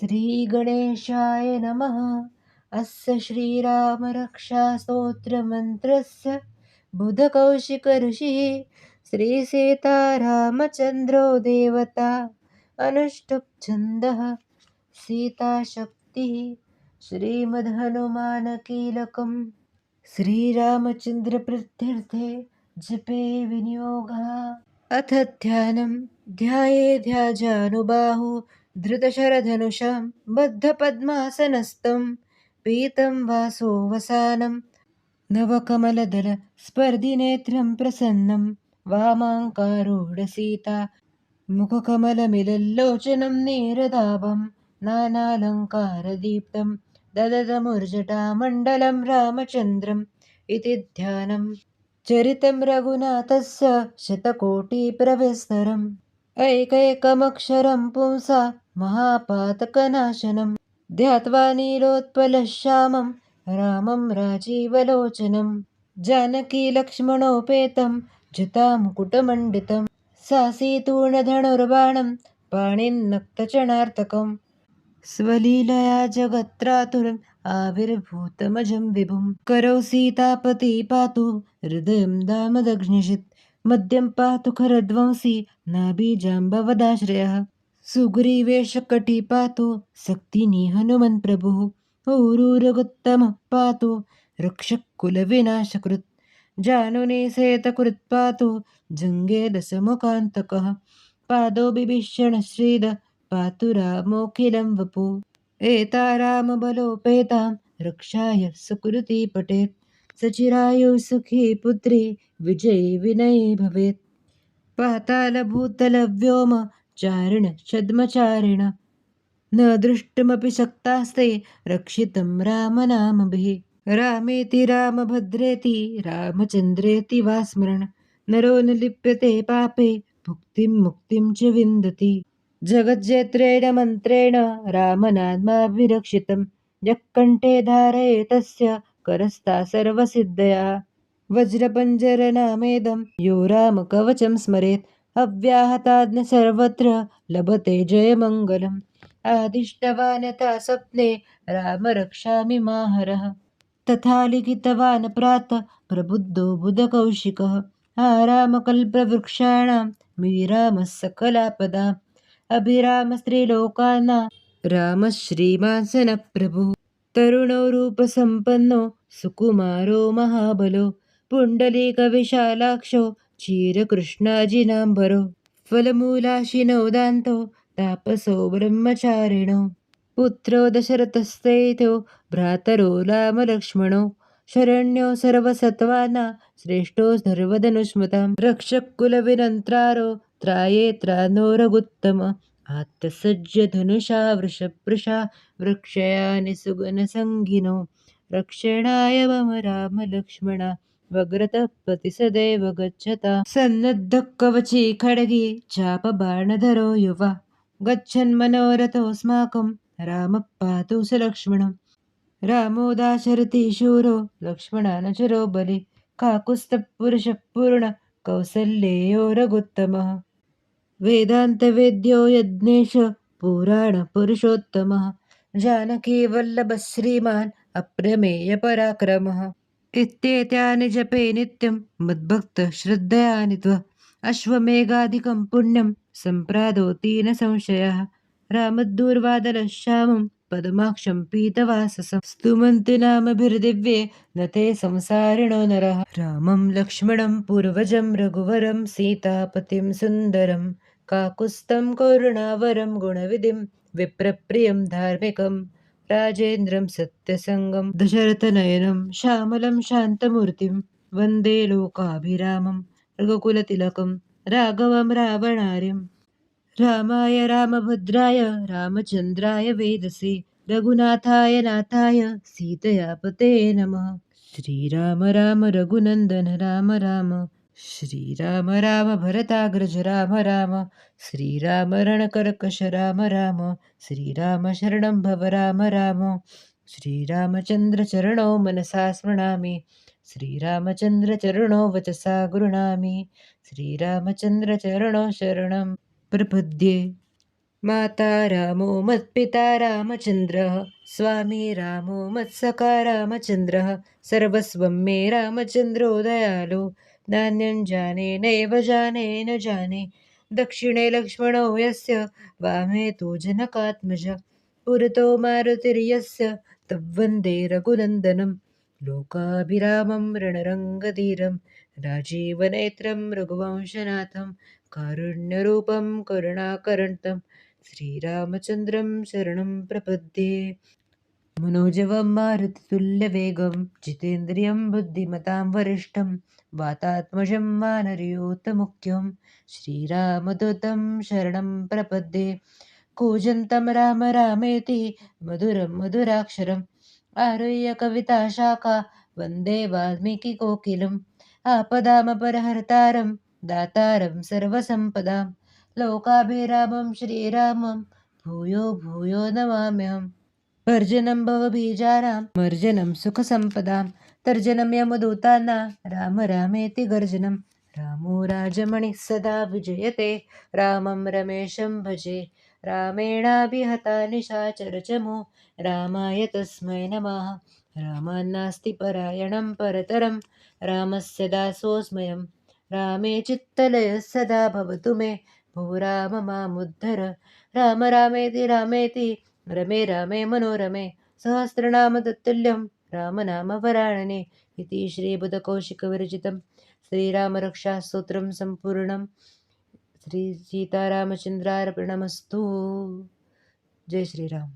श्रीगणेशाय नमः। अस्य श्रीरामरक्षास्तोत्रमन्त्रस्य बुधकौशिकऋषिः श्रीसीतारामचन्द्रो देवता अनुष्टुप् सीताशक्तिः श्रीमद्हनुमानकीलकम् श्रीरामचन्द्रप्रत्यर्थे जपे विनियोगः। अथ ध्यानं ध्यायेध्याजानुबाहु धृतशरधनुषं बद्धपद्मासनस्थं पीतं वासो वसानं नवकमलदलस्पर्धिनेत्रं प्रसन्नं वामाङ्कारूढसीता मुखकमलमिलल्लोचनं नीरदाभं नानालङ्कारदीप्तं ददतमुर्जटामण्डलं रामचन्द्रम् इति ध्यानम् चरितं रघुनाथस्य शतकोटिप्रविस्तरम् ऐकैकमक्षरं पुंसा महापातकनाशनं ध्यात्वा नीलोत्पलश्यामं रामं राजीवलोचनं जानकीलक्ष्मणोपेतं जटामुकुटमण्डितं सासीतूर्णधनुर्बाणं पाणिन्नक्तचणार्तकं स्वलीलया जगत्रातुरम् आविर्भूतमजं विभुं करौ सीतापति पातु हृदयं दामदग्निषित् मद्यं पातु खरध्वंसी नाभिजाम्बवदाश्रयः सुग्रीवेशकटी पातु शक्तिनी हनुमन्प्रभुः ऊरूरगुत्तमः पातु रक्षकुलविनाशकृत् जानुनिसेतकृत् पातु जङ्गे दशमुखान्तकः पादो बिभीषणश्रीद पातु रामोऽखिलं वपु। एता रामबलोपेतां रक्षाय सुकृती पठेत् सचिरायु सुखी पुत्री विजयी विनयी भवेत्। पातालभूतलव्योम चारिण छद्मचारिण। न दृष्टमपि शक्तास्ते रक्षितं रामनामभिः। रामेति रामभद्रेति रामचन्द्रेति वा स्मरण नरो न लिप्यते पापे भुक्तिं मुक्तिं च विन्दति। जगज्जेत्रेण मन्त्रेण रामनात्माभिरक्षितं यः कण्ठे धारये तस्य करस्ता सर्वसिद्धया। वज्रपञ्जरनामेदं यो रामकवचं स्मरेत्। अव्याहताज्ञ सर्वत्र लभते जयमङ्गलम् आदिष्टवान् यथा स्वप्ने राम रक्षामि माहरः. तथा लिखितवान् प्रातः प्रबुद्धो बुधकौशिकः. आरामकल्पवृक्षाणां मीरामः सकलापदा. अभिरामस्त्रीलोकानां रामश्रीमासनप्रभु. तरुणो रूपसम्पन्नो सुकुमारो महाबलो. पुण्डलीकविशालाक्षो क्षीरकृष्णाजिनाम्बरो फलमूलाशिनो दान्तो तापसो ब्रह्मचारिणो पुत्रो दशरथस्तेतो भ्रातरो रामलक्ष्मणो शरण्यो सर्वसत्त्वाना श्रेष्ठो धर्वधनुष्मतां रक्षकुलविनन्त्रारो त्रायेत्रानो रघुत्तम आत्तसज्जधनुषा वृषपृषा वृक्षयानि सुगनसङ्गिनो रक्षणाय मम रामलक्ष्मणा वग्रतः सदैव गच्छता सन्नद्धकवची खड्गी चापबाणधरो युवा। गच्छन्मनोरथोऽस्माकं रामः पातु स लक्ष्मणं। रामो शूरो लक्ष्मणानचरो बलि। काकुस्तपुरुषः पूर्ण कौसल्येयो रघुत्तमः वेदान्तवेद्यो यज्ञेश पुराणपुरुषोत्तमः जानकीवल्लभः श्रीमान् अप्रमेयपराक्रमः इत्येतानि जपे नित्यं मद्भक्तः श्रद्धयानित्व अश्वमेघादिकं पुण्यं सम्प्रादोति न संशयः। रामद्दूर्वादलश्यामं पद्माक्षं पीतवाससं स्तुमन्ति नामभिर्दिव्ये न ते संसारिणो नरः। रामं लक्ष्मणं पूर्वजं रघुवरं सीतापतिं सुन्दरं काकुस्तं करुणावरं गुणविधिं विप्रप्रियं धार्मिकम् राजेन्द्रं सत्यसङ्गं दशरथनयनं श्यामलं शान्तमूर्तिं वन्दे लोकाभिरामं रघुकुलतिलकं राघवं रावणार्यं। रामाय रामभद्राय रामचन्द्राय वेदसे रघुनाथाय नाथाय सीतयापते नमः। श्रीराम राम रघुनन्दन राम राम। श्रीराम राम भरताग्रज राम राम श्रीराम रणकर्कश राम राम श्रीराम शरणं भव राम राम श्रीरामचन्द्रचरणो मनसा स्मृणामि श्रीरामचन्द्रचरणो वचसा गृह्णामि श्रीरामचन्द्रचरणो शरणं प्रपद्ये। माता रामो मत्पिता रामचन्द्रः स्वामी रामो मत्सखा रामचन्द्रः सर्वस्वं मे रामचन्द्रो दयालु नान्यं जाने नैव जाने न जाने। दक्षिणे लक्ष्मणो यस्य वामे तु जनकात्मज। पुरतो मारुतिर्यस्य तद्वन्दे रघुनन्दनं लोकाभिरामं रणरङ्गधीरं राजीवनेत्रं रघुवंशनाथं कारुण्यरूपं करुणाकरन्तं श्रीरामचन्द्रं शरणं प्रपद्ये मनोजवं मारुतितुल्यवेगं जितेन्द्रियं बुद्धिमतां वरिष्ठं वातात्मजं वानर्योतमुख्यं श्रीरामदूतं शरणं प्रपद्ये कूजन्तं राम रामेति मधुरं मधुराक्षरम् आरुह्य कविताशाखा वन्दे वाल्मीकिकोकिलम् आपदामपरहर्तारं दातारं सर्वसम्पदां लोकाभिरामं श्रीरामं भूयो भूयो नमाम्यहम् भर्जनं भवबीजानां मर्जनं सुखसम्पदां तर्जनं यमदूताना राम रामेति गर्जनं रामो राजमणि सदा विजयते रामं रमेशं भजे। रामेणाभिहता निशाचरचमो रामाय तस्मै नमः। रामान्नास्ति परायणं परतरं रामस्य दासोऽस्मयं रामे चित्तलयः सदा भवतु मे भो राम मामुद्धर। राम रामेति रामेति रमे रामे मनोरमे सहस्रनाम तत्तुल्यं इति श्रीबुधकौशिकविरचितं श्रीरामरक्षास्तोत्रं सम्पूर्णं श्रीसीतारामचन्द्रार्पणमस्तु जय श्रीराम।